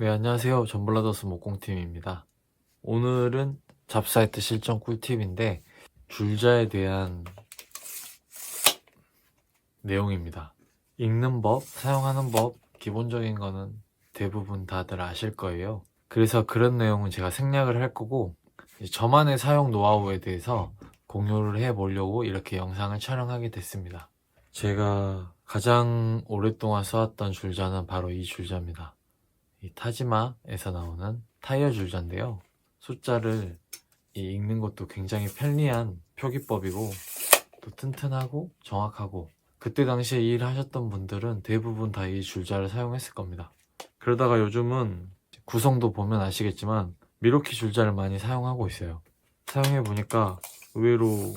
네, 안녕하세요. 전블라더스 목공팀입니다. 오늘은 잡사이트 실전 꿀팁인데, 줄자에 대한 내용입니다. 읽는 법, 사용하는 법, 기본적인 거는 대부분 다들 아실 거예요. 그래서 그런 내용은 제가 생략을 할 거고, 저만의 사용 노하우에 대해서 공유를 해 보려고 이렇게 영상을 촬영하게 됐습니다. 제가 가장 오랫동안 써왔던 줄자는 바로 이 줄자입니다. 이 타지마에서 나오는 타이어 줄자인데요. 숫자를 이 읽는 것도 굉장히 편리한 표기법이고 또 튼튼하고 정확하고 그때 당시에 이 일을 하셨던 분들은 대부분 다 이 줄자를 사용했을 겁니다. 그러다가 요즘은 구성도 보면 아시겠지만 미로키 줄자를 많이 사용하고 있어요. 사용해 보니까 의외로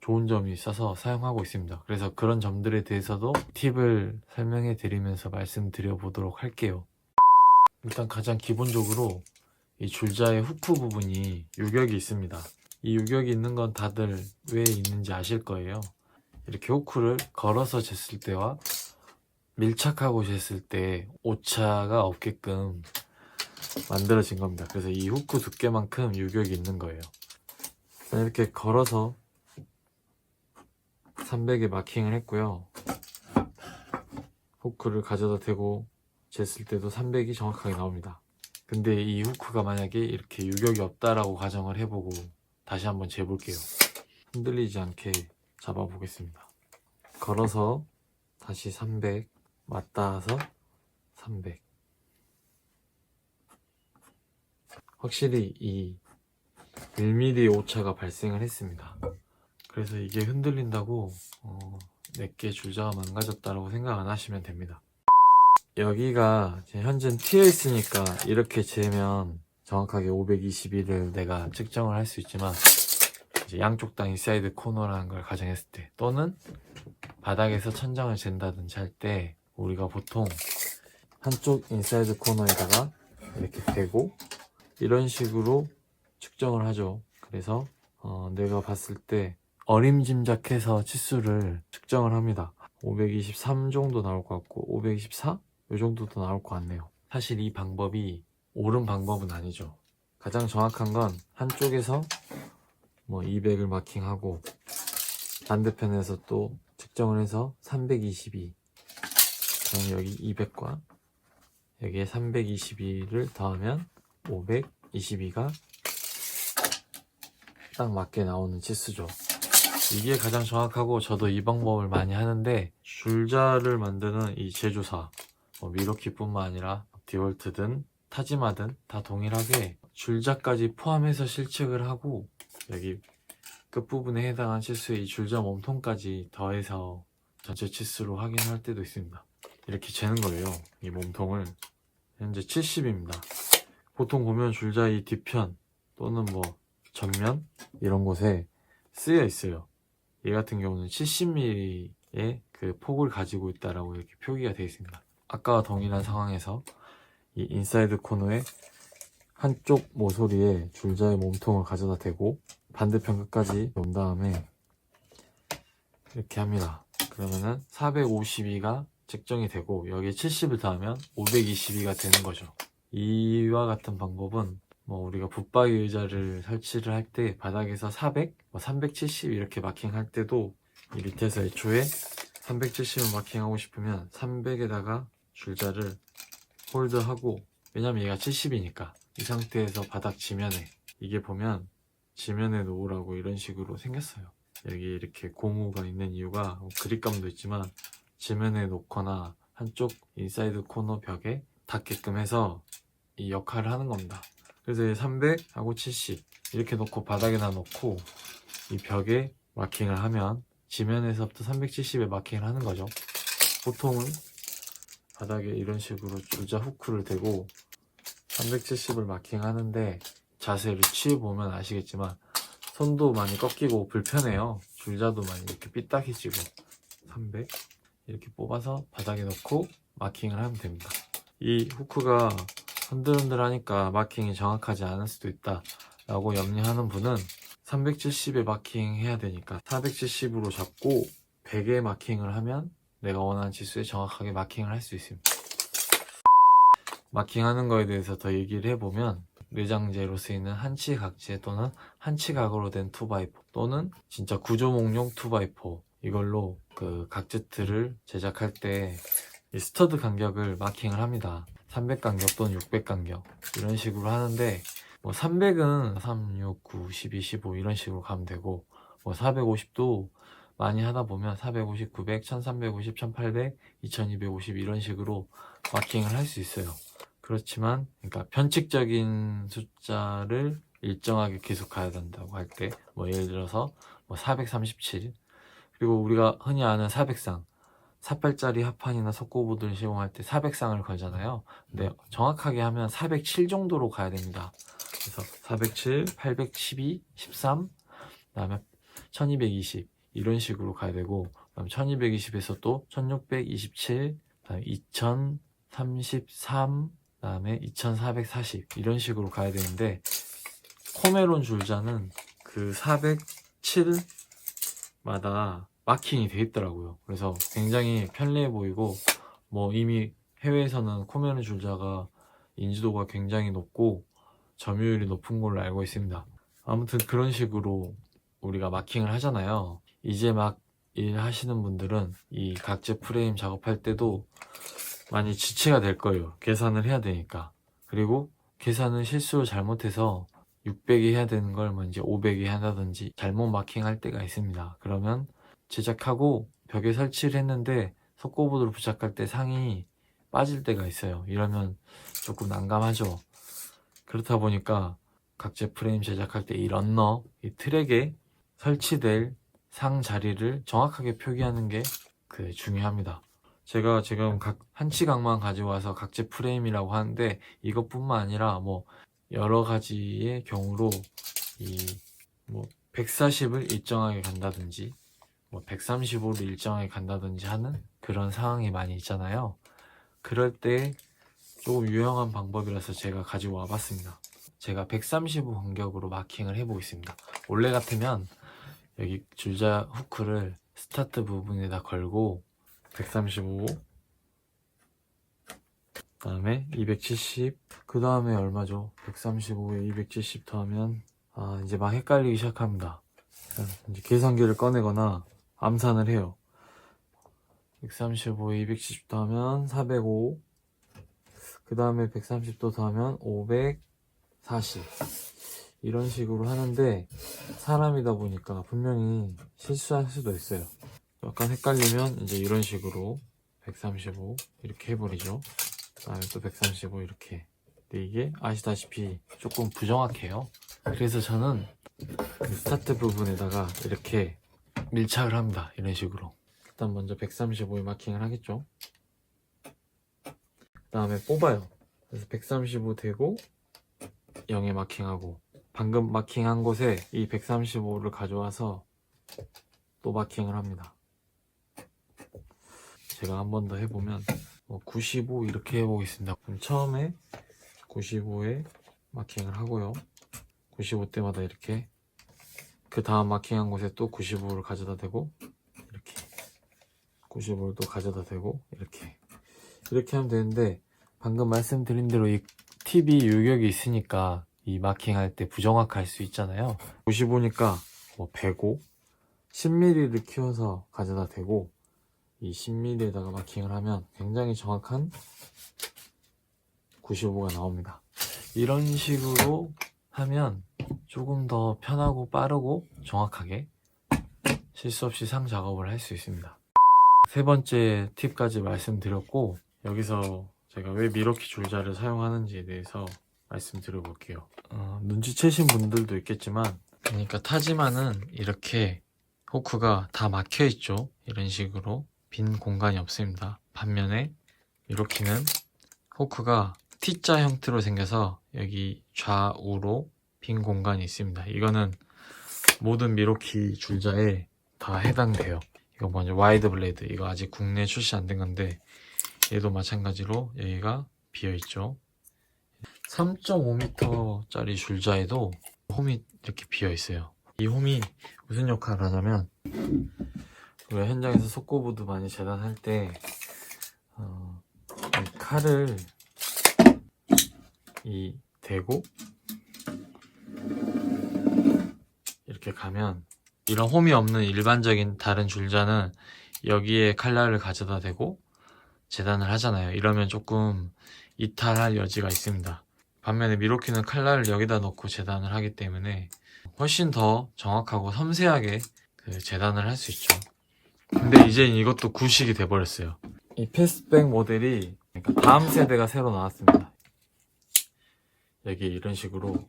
좋은 점이 있어서 사용하고 있습니다. 그래서 그런 점들에 대해서도 팁을 설명해 드리면서 말씀드려 보도록 할게요. 일단 가장 기본적으로 이 줄자의 후크 부분이 유격이 있습니다. 이 유격이 있는 건 다들 왜 있는지 아실 거예요. 이렇게 후크를 걸어서 쟀을 때와 밀착하고 쟀을 때 오차가 없게끔 만들어진 겁니다. 그래서 이 후크 두께만큼 유격이 있는 거예요. 이렇게 걸어서 300에 마킹을 했고요. 후크를 가져다 대고 쟀을 때도 300이 정확하게 나옵니다. 근데 이 후크가 만약에 이렇게 유격이 없다라고 가정을 해보고 다시 한번 재볼게요. 흔들리지 않게 잡아보겠습니다. 걸어서 다시 300 맞닿아서 300 확실히 이 1mm 오차가 발생을 했습니다. 그래서 이게 흔들린다고 어, 내게 줄자가 망가졌다라고 생각 안 하시면 됩니다. 여기가 현재는 튀어 있으니까 이렇게 재면 정확하게 521을 내가 측정을 할 수 있지만 양쪽 다 인사이드 코너라는 걸 가정했을 때 또는 바닥에서 천장을 잰다든지 할 때 우리가 보통 한쪽 인사이드 코너에다가 이렇게 대고 이런 식으로 측정을 하죠. 그래서 어, 내가 봤을 때 어림짐작해서 치수를 측정을 합니다. 523 정도 나올 것 같고 524? 이 정도도 나올 것 같네요. 사실 이 방법이 옳은 방법은 아니죠. 가장 정확한 건 한쪽에서 뭐 200을 마킹하고 반대편에서 또 측정을 해서 322 그럼 여기 200과 여기에 322를 더하면 522가 딱 맞게 나오는 치수죠. 이게 가장 정확하고 저도 이 방법을 많이 하는데 줄자를 만드는 이 제조사 뭐 미로키뿐만 아니라 디월트든 타지마든 다 동일하게 줄자까지 포함해서 실측을 하고 여기 끝부분에 해당한 치수의 이 줄자 몸통까지 더해서 전체 치수로 확인할 때도 있습니다. 이렇게 재는 거예요. 이 몸통을 현재 70입니다. 보통 보면 줄자 이 뒤편 또는 뭐 전면 이런 곳에 쓰여 있어요. 얘 같은 경우는 70mm의 그 폭을 가지고 있다라고 이렇게 표기가 되어 있습니다. 아까와 동일한 상황에서 이 인사이드 코너에 한쪽 모서리에 줄자의 몸통을 가져다 대고 반대편 끝까지 온 다음에 이렇게 합니다. 그러면은 452가 측정이 되고 여기에 70을 더하면 522가 되는 거죠. 이와 같은 방법은 뭐 우리가 붙박이 의자를 설치를 할 때 바닥에서 400, 뭐 370 이렇게 마킹할 때도 이 밑에서 애초에 370을 마킹하고 싶으면 300에다가 줄자를 홀드하고 왜냐면 얘가 70이니까. 이 상태에서 바닥 지면에 이게 보면 지면에 놓으라고 이런 식으로 생겼어요. 여기 이렇게 고무가 있는 이유가 뭐 그립감도 있지만 지면에 놓거나 한쪽 인사이드 코너 벽에 닿게끔 해서 이 역할을 하는 겁니다. 그래서 300하고 70 이렇게 놓고 바닥에다 놓고 이 벽에 마킹을 하면 지면에서부터 370에 마킹을 하는 거죠. 보통은 바닥에 이런 식으로 줄자 후크를 대고 370을 마킹하는데 자세를 취해보면 아시겠지만 손도 많이 꺾이고 불편해요. 줄자도 많이 이렇게 삐딱해지고 300 이렇게 뽑아서 바닥에 넣고 마킹을 하면 됩니다. 이 후크가 흔들흔들 하니까 마킹이 정확하지 않을 수도 있다 라고 염려하는 분은 370에 마킹 해야 되니까 470으로 잡고 100에 마킹을 하면 내가 원하는 지수에 정확하게 마킹을 할 수 있습니다 마킹하는 거에 대해서 더 얘기를 해보면 내장재로 쓰이는 한치 각재 또는 한치 각으로 된 2x4 또는 진짜 구조목용 2x4 이걸로 그 각재틀을 제작할 때이 스터드 간격을 마킹을 합니다. 300 간격 또는 600 간격 이런 식으로 하는데 뭐 300은 3, 6, 9, 12, 15 이런 식으로 가면 되고 뭐 450도 많이 하다 보면 450, 900, 1350, 1800, 2250 이런 식으로 마킹을 할 수 있어요. 그렇지만 그러니까 편칙적인 숫자를 일정하게 계속 가야 된다고 할 때 뭐 예를 들어서 뭐 437 그리고 우리가 흔히 아는 400상 4팔짜리 합판이나 석고보드를 시공할 때 400상을 걸잖아요. 근데 정확하게 하면 407 정도로 가야 됩니다. 그래서 407, 812, 13, 그다음에 1220 이런 식으로 가야 되고 그다음 1220에서 또 1627, 그다음에 2033, 그다음에 2440 이런 식으로 가야 되는데 코메론 줄자는 그 407마다 마킹이 돼 있더라고요. 그래서 굉장히 편리해 보이고 뭐 이미 해외에서는 코메론 줄자가 인지도가 굉장히 높고 점유율이 높은 걸로 알고 있습니다. 아무튼 그런 식으로 우리가 마킹을 하잖아요. 이제 막 일하시는 분들은 이 각재 프레임 작업할 때도 많이 지체가 될 거예요. 계산을 해야 되니까. 그리고 계산을 실수를 잘못해서 600이 해야 되는 걸뭐 이제 500이 한다든지 잘못 마킹할 때가 있습니다. 그러면 제작하고 벽에 설치를 했는데 석고보드로 부착할 때 상이 빠질 때가 있어요. 이러면 조금 난감하죠. 그렇다 보니까 각재 프레임 제작할 때 이 런너, 이 트랙에 설치될 상 자리를 정확하게 표기하는 게 그 중요합니다. 제가 지금 각 한치각만 가지고 와서 각재 프레임이라고 하는데 이것뿐만 아니라 뭐 여러 가지의 경우로 이 뭐 140을 일정하게 간다든지 뭐 135를 일정하게 간다든지 하는 그런 상황이 많이 있잖아요. 그럴 때 조금 유용한 방법이라서 제가 가지고 와봤습니다. 제가 135 간격으로 마킹을 해보겠습니다. 원래 같으면 여기 줄자 후크를 스타트 부분에다 걸고 135, 그 다음에 270, 그 다음에 얼마죠? 135에 270 더하면 아 이제 막 헷갈리기 시작합니다. 이제 계산기를 꺼내거나 암산을 해요. 135에 270 더하면 405, 그 다음에 130도 더하면 540 이런 식으로 하는데 사람이다 보니까 분명히 실수할 수도 있어요. 약간 헷갈리면 이제 이런 식으로 135 이렇게 해버리죠. 그다음에 또 135 이렇게. 근데 이게 아시다시피 조금 부정확해요. 그래서 저는 그 스타트 부분에다가 이렇게 밀착을 합니다. 이런 식으로. 일단 먼저 135에 마킹을 하겠죠. 그 다음에 뽑아요. 그래서 135 되고 0에 마킹하고 방금 마킹한 곳에 이 135를 가져와서 또 마킹을 합니다. 제가 한 번 더 해보면 뭐95 이렇게 해보겠습니다. 그럼 처음에 95에 마킹을 하고요. 95 때마다 이렇게 그 다음 마킹한 곳에 또 95를 가져다 대고 이렇게 95를 또 가져다 대고 이렇게 이렇게 하면 되는데 방금 말씀드린 대로 이 TV 유격이 있으니까 이 마킹할 때 부정확할 수 있잖아요. 95니까 뭐 105, 10mm를 키워서 가져다 대고 이 10mm에다가 마킹을 하면 굉장히 정확한 95가 나옵니다. 이런 식으로 하면 조금 더 편하고 빠르고 정확하게 실수 없이 상 작업을 할 수 있습니다. 세 번째 팁까지 말씀드렸고 여기서 제가 왜 미러키 줄자를 사용하는지에 대해서 말씀드려 볼게요. 어, 눈치채신 분들도 있겠지만 그러니까 타지만은 이렇게 호크가 다 막혀 있죠. 이런 식으로 빈 공간이 없습니다. 반면에 미러키는 호크가 T자 형태로 생겨서 여기 좌우로 빈 공간이 있습니다. 이거는 모든 미러키 줄자에 다 해당돼요. 이거 먼저 와이드 블레이드 이거 아직 국내에 출시 안 된 건데 얘도 마찬가지로 여기가 비어 있죠. 3.5m짜리 줄자에도 홈이 이렇게 비어 있어요. 이 홈이 무슨 역할을 하냐면 우리가 현장에서 속고보드 많이 재단할 때 어, 이 칼을 이 대고 이렇게 가면 이런 홈이 없는 일반적인 다른 줄자는 여기에 칼날을 가져다 대고 재단을 하잖아요. 이러면 조금 이탈할 여지가 있습니다. 반면에 미로키는 칼날을 여기다 넣고 재단을 하기 때문에 훨씬 더 정확하고 섬세하게 그 재단을 할 수 있죠. 근데 이제 이것도 구식이 돼버렸어요. 이 패스백 모델이 그러니까 다음 세대가 새로 나왔습니다. 여기 이런 식으로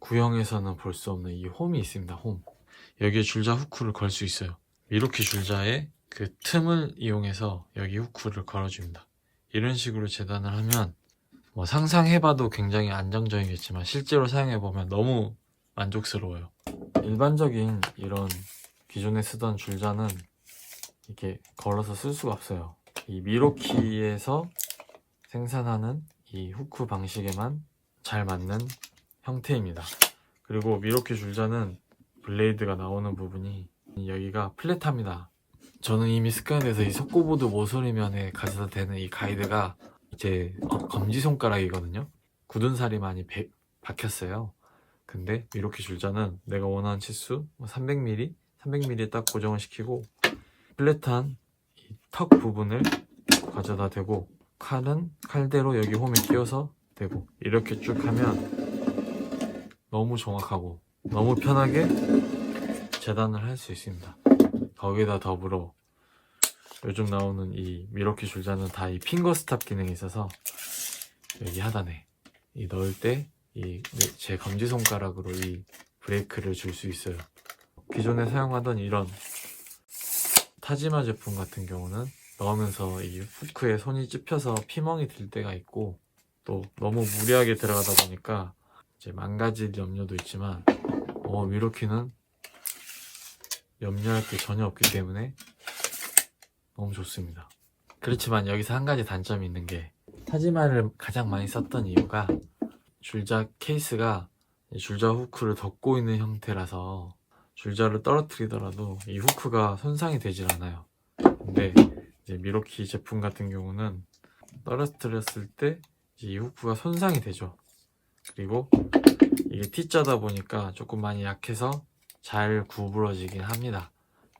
구형에서는 볼 수 없는 이 홈이 있습니다. 홈. 여기에 줄자 후크를 걸 수 있어요. 미로키 줄자에 그 틈을 이용해서 여기 후크를 걸어줍니다. 이런 식으로 재단을 하면 뭐 상상해봐도 굉장히 안정적이겠지만 실제로 사용해보면 너무 만족스러워요. 일반적인 이런 기존에 쓰던 줄자는 이렇게 걸어서 쓸 수가 없어요. 이 미로키에서 생산하는 이 후크 방식에만 잘 맞는 형태입니다. 그리고 미로키 줄자는 블레이드가 나오는 부분이 여기가 플랫합니다. 저는 이미 습관돼서 이 속고보드 모서리면에 가져다 대는 이 가이드가 이제 어, 검지 손가락이거든요. 굳은 살이 많이 배- 박혔어요. 근데 미로키 줄자는 내가 원하는 치수 뭐 300mm, 300mm 딱 고정을 시키고 플랫한 이턱 부분을 가져다 대고 칼은 칼대로 여기 홈에 끼워서 대고 이렇게 쭉 하면 너무 정확하고 너무 편하게 재단을 할 수 있습니다. 거기다 더불어 요즘 나오는 이 미러키 줄자는 다 이 핑거 스탑 기능이 있어서 여기 하단에 이 넣을 때 이 제 검지 손가락으로 이 브레이크를 줄 수 있어요. 기존에 사용하던 이런 타지마 제품 같은 경우는 넣으면서 이 후크에 손이 찝혀서 피멍이 들 때가 있고 또 너무 무리하게 들어가다 보니까 이제 망가질 염려도 있지만 어 미로키는 염려할 게 전혀 없기 때문에 너무 좋습니다. 그렇지만 여기서 한 가지 단점이 있는 게 타지마를 가장 많이 썼던 이유가 줄자 케이스가 이 줄자 후크를 덮고 있는 형태라서 줄자를 떨어뜨리더라도 이 후크가 손상이 되질 않아요. 근데 이제 미로키 제품 같은 경우는 떨어뜨렸을 때 이 후크가 손상이 되죠. 그리고 이게 T자다 보니까 조금 많이 약해서 잘 구부러지긴 합니다.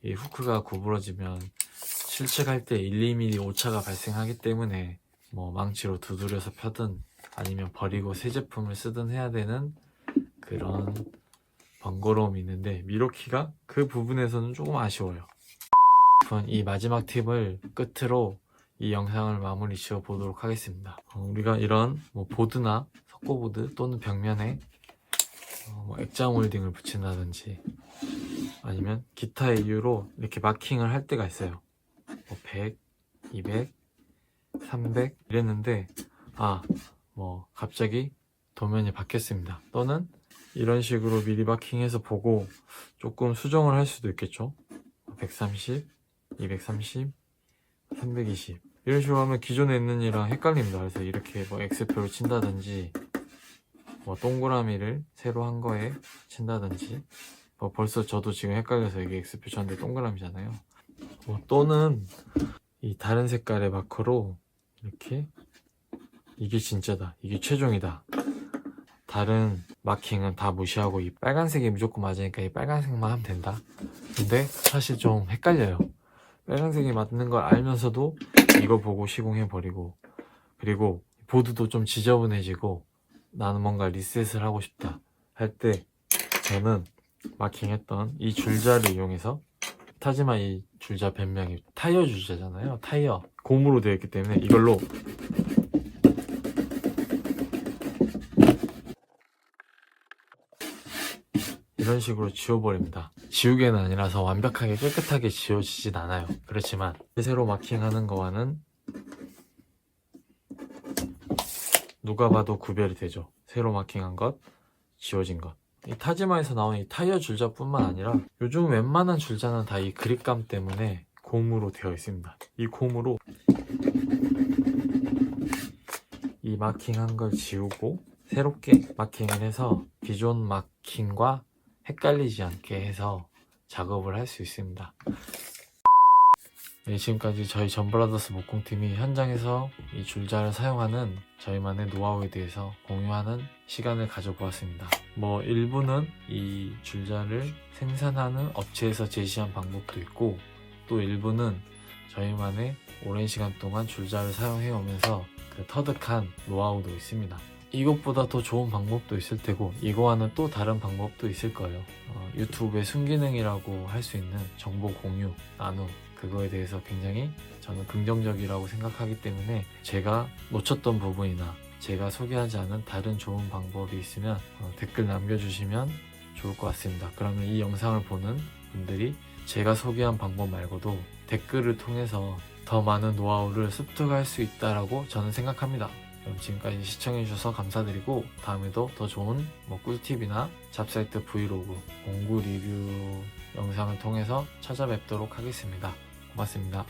이 후크가 구부러지면 실측할 때 1, 2mm 오차가 발생하기 때문에 뭐 망치로 두드려서 펴든 아니면 버리고 새 제품을 쓰든 해야 되는 그런 번거로움이 있는데 미로키가 그 부분에서는 조금 아쉬워요. 이 마지막 팁을 끝으로 이 영상을 마무리 지어 보도록 하겠습니다. 어, 우리가 이런 뭐 보드나 석고보드 또는 벽면에 어, 뭐 액자 몰딩을 붙인다든지 아니면 기타의 이유로 이렇게 마킹을 할 때가 있어요. 뭐 100, 200, 300 이랬는데 아 뭐 갑자기 도면이 바뀌었습니다. 또는 이런 식으로 미리 마킹해서 보고 조금 수정을 할 수도 있겠죠. 130, 230, 320 이런 식으로 하면 기존에 있는 이랑 헷갈립니다. 그래서 이렇게 뭐 X표를 친다든지 뭐 동그라미를 새로 한 거에 친다든지 뭐 벌써 저도 지금 헷갈려서 이게 X표 쳤는데 동그라미잖아요. 뭐 또는 이 다른 색깔의 마커로 이렇게 이게 진짜다. 이게 최종이다. 다른 마킹은 다 무시하고 이 빨간색이 무조건 맞으니까 이 빨간색만 하면 된다. 근데 사실 좀 헷갈려요. 빨간색이 맞는 걸 알면서도 이거 보고 시공해버리고 그리고 보드도 좀 지저분해지고 나는 뭔가 리셋을 하고 싶다 할 때 저는 마킹했던 이 줄자를 이용해서 타지마 이 줄자 변명이 타이어 줄자잖아요. 타이어. 고무로 되어 있기 때문에 이걸로 이런 식으로 지워버립니다. 지우개는 아니라서 완벽하게 깨끗하게 지워지진 않아요. 그렇지만 새로 마킹하는 거와는 누가 봐도 구별이 되죠 새로 마킹한 것 지워진 것. 이 타지마에서 나오는 이 타이어 줄자뿐만 아니라 요즘 웬만한 줄자는 다 이 그립감 때문에 고무로 되어 있습니다. 이 고무로 이 마킹한 걸 지우고 새롭게 마킹을 해서 기존 마킹과 헷갈리지 않게 해서 작업을 할 수 있습니다. 네, 지금까지 저희 전브라더스 목공팀이 현장에서 이 줄자를 사용하는 저희만의 노하우에 대해서 공유하는 시간을 가져보았습니다. 뭐 일부는 이 줄자를 생산하는 업체에서 제시한 방법도 있고 또 일부는 저희만의 오랜 시간 동안 줄자를 사용해 오면서 그 터득한 노하우도 있습니다. 이것보다 더 좋은 방법도 있을 테고 이거와는 또 다른 방법도 있을 거예요. 어, 유튜브의 순기능이라고 할 수 있는 정보 공유, 나눔 그거에 대해서 굉장히 저는 긍정적이라고 생각하기 때문에 제가 놓쳤던 부분이나 제가 소개하지 않은 다른 좋은 방법이 있으면 어, 댓글 남겨주시면 좋을 것 같습니다. 그러면 이 영상을 보는 분들이 제가 소개한 방법 말고도 댓글을 통해서 더 많은 노하우를 습득할 수 있다라고 저는 생각합니다. 그럼 지금까지 시청해주셔서 감사드리고 다음에도 더 좋은 뭐 꿀팁이나 잡사이트 브이로그, 공구 리뷰 영상을 통해서 찾아뵙도록 하겠습니다. 고맙습니다.